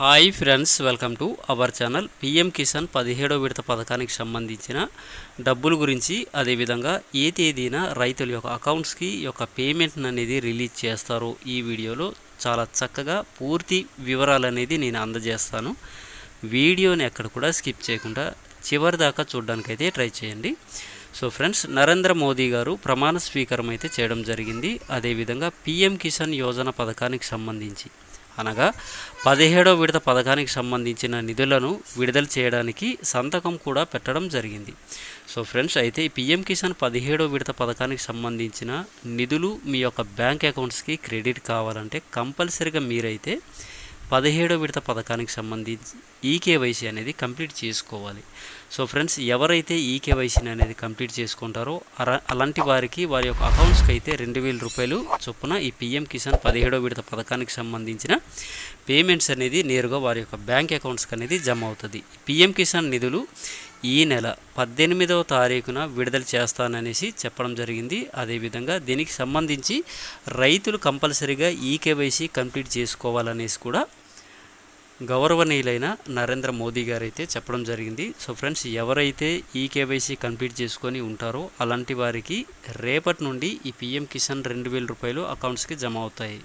Hi friends welcome to our channel. PM Kisan పదిహేడో విడత పథకానికి సంబంధించిన డబ్బుల గురించి అదేవిధంగా ఏ తేదీన రైతుల యొక్క అకౌంట్స్కి యొక్క పేమెంట్ అనేది రిలీజ్ చేస్తారో ఈ వీడియోలో చాలా చక్కగా పూర్తి వివరాలు అనేది నేను అందజేస్తాను. వీడియోని ఎక్కడ కూడా స్కిప్ చేయకుండా చివరి దాకా చూడడానికైతే ట్రై చేయండి. సో ఫ్రెండ్స్ నరేంద్ర మోదీ గారు ప్రమాణ స్వీకారం అయితే చేయడం జరిగింది. అదేవిధంగా పిఎం కిసాన్ యోజన పథకానికి సంబంధించి అనగా పదిహేడవ విడత పథకానికి సంబంధించిన నిధులను విడుదల చేయడానికి సంతకం కూడా పెట్టడం జరిగింది. సో ఫ్రెండ్స్ అయితే పిఎం కిసాన్ పదిహేడవ విడత పథకానికి సంబంధించిన నిధులు మీ యొక్క బ్యాంక్ అకౌంట్స్కి క్రెడిట్ కావాలంటే కంపల్సరీగా మీరైతే పదిహేడో విడత పథకానికి సంబంధించి ఈకేవైసీ అనేది కంప్లీట్ చేసుకోవాలి. సో ఫ్రెండ్స్ ఎవరైతే ఈకేవైసీని అనేది కంప్లీట్ చేసుకుంటారో అలాంటి వారికి వారి యొక్క అకౌంట్స్కి అయితే రెండు వేల రూపాయలు చొప్పున ఈ పిఎం కిసాన్ పదిహేడో విడత పథకానికి సంబంధించిన పేమెంట్స్ అనేది నేరుగా వారి యొక్క బ్యాంక్ అకౌంట్స్కి అనేది జమ అవుతుంది. పిఎం కిసాన్ నిధులు ఈ నెల పద్దెనిమిదవ తారీఖున విడుదల చేస్తాననేసి చెప్పడం జరిగింది. అదేవిధంగా దీనికి సంబంధించి రైతులు కంపల్సరీగా ఈకేవైసీ కంప్లీట్ చేసుకోవాలనేసి కూడా గౌరవనీయులైన నరేంద్ర మోదీ గారు అయితే చెప్పడం జరిగింది. సో ఫ్రెండ్స్ ఎవరైతే ఈ కేవైసీ కంప్లీట్ చేసుకొని ఉంటారో అలాంటి వారికి రేపటి నుండి ఈ పిఎం కిసాన్ రెండు వేల రూపాయలు అకౌంట్స్కి జమ అవుతాయి.